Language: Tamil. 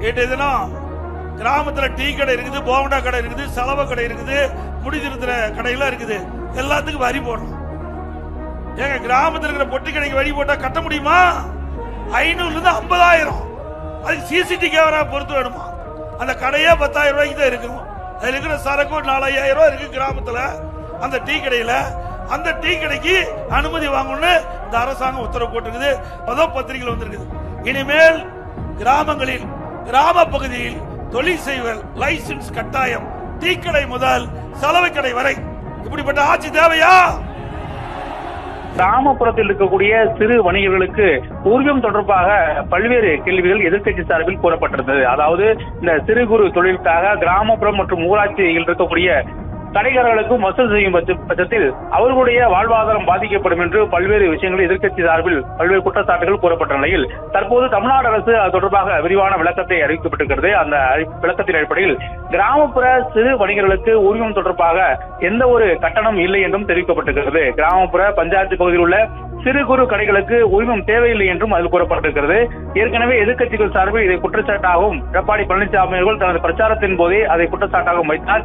நேற்றைய தினம் கிராமத்துல டீ கடை இருக்குது போண்டா கடை இருக்குது சலவை கடை இருக்குது முடி திருத்துற கடையெல்லாம் இருக்குது. எல்லாத்துக்கும் வரி போடணும். ஏங்க கிராமத்தில் இருக்கிற பொட்டி கடைக்கு வரி போட்டா கட்ட முடியுமா? ஐநூறுல இருந்து ஐம்பதாயிரம். அதுக்கு சிசிடி கேமரா பொறுத்து வேணுமா? அந்த கடையே பத்தாயிரம் ரூபாய்க்கு தான் இருக்கும் அதுல இருக்கிற சரக்கு ஒரு நாலாயிரம் ரூபாய் இருக்கு கிராமத்துல. அந்த டீ கடையில அந்த டீ கடைக்கு அனுமதி வாங்கணும்னு இந்த அரசாங்கம் உத்தரவு போட்டிருக்குது. அதோ பத்திரிகையில் வந்திருக்குது. இனிமேல் கிராமங்களில் கிராம பகுதியில் தொழில் செய்வர் லைசன்ஸ் கட்டாயம் டீக்கடை முதல் சலவை கடை வரை. இப்படிப்பட்ட ஆட்சி தேவையா? கிராமப்புறத்தில் இருக்கக்கூடிய சிறு வணிகர்களுக்கு ஊர்வம் தொடர்பாக பல்வேறு கேள்விகள் எதிர்க்கட்சி சார்பில் கூறப்பட்டிருந்தது. அதாவது இந்த சிறு குறு தொழிலுக்காக கிராமப்புறம் மற்றும் ஊராட்சியில் இருக்கக்கூடிய கடைக்காரர்களுக்கும் வசூல் செய்யும் பட்சத்தில் அவர்களுடைய வாழ்வாதாரம் பாதிக்கப்படும் என்று பல்வேறு விஷயங்கள் எதிர்க்கட்சி சார்பில் பல்வேறு குற்றச்சாட்டுகள் கூறப்பட்ட நிலையில் தற்போது தமிழ்நாடு அரசு அது தொடர்பாக விரிவான விளக்கத்தை அறிவிக்கப்பட்டிருக்கிறது. அந்த விளக்கத்தின் அடிப்படையில் கிராமப்புற சிறு வணிகர்களுக்கு உரிமம் தொடர்பாக எந்த ஒரு கட்டணம் இல்லை என்றும் தெரிவிக்கப்பட்டிருக்கிறது. கிராமப்புற பஞ்சாயத்து பகுதியில் உள்ள சிறு குறு கடைகளுக்கு உரிமம் தேவையில்லை என்றும் அதில் கூறப்பட்டிருக்கிறது. ஏற்கனவே எதிர்க்கட்சிகள் சார்பில் இதை குற்றச்சாட்டாகவும் எடப்பாடி பழனிசாமி அவர்கள் தனது பிரச்சாரத்தின் போதே அதை குற்றச்சாட்டாகவும் வைத்தார்.